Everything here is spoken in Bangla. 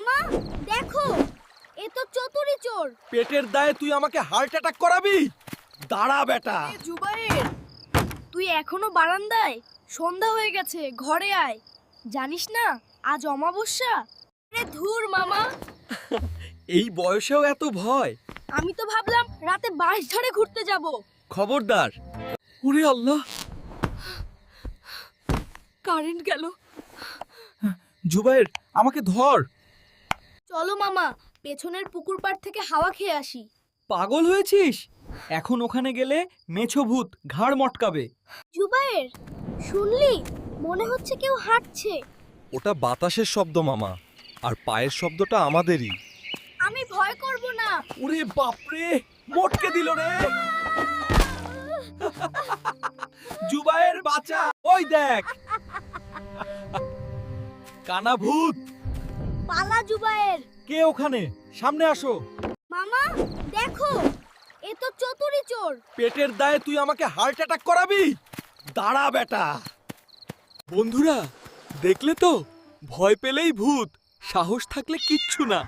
মামা দেখো এ তো চতুরি চোর। পেটের দায়ে তুই আমাকে হার্ট অ্যাটাক করাবি? দাঁড়া বেটা। জুবাইর তুই এখনও বারান্দায়? সন্ধ্যা হয়ে গেছে ঘরে আয়। জানিস না আজ অমাবস্যা? আরে ধুর মামা। এই বয়সেও এত ভয়? আমি তো ভাবলাম রাতে বাঁশ ঝাড়ে ঘুরতে যাব। খবরদার। ওরে আল্লাহ। কারেন্ট গেল। জুবাইর আমাকে ধর। চলো মামা পেছনের পুকুর পাড় থেকে হাওয়া খেয়ে আসি। পাগল হয়েছিস? এখন ওখানে গেলে মেছো ভূত ঘাড় মটকাবে। জুবাইর শুনলি? মনে হচ্ছে কেউ হাঁটছে। ওটা বাতাসের শব্দ মামা আর পায়ের শব্দটা আমাদেরই। আমি ভয় করব না। ওরে বাপরে মটকে দিল রে। জুবায়ের বাঁচা। ওই দেখ। কানা ভূত। পালা জুবায়ের কে ওখানে? সামনে আসো। মামা দেখো এ তো চতুরি চোর। পেটের দায়ে তুই আমাকে হার্ট অ্যাটাক করাবি? দাঁড়া বেটা। বন্ধুরা দেখলে তো? ভয় পেলেই ভূত সাহস থাকলে কিচ্ছু না।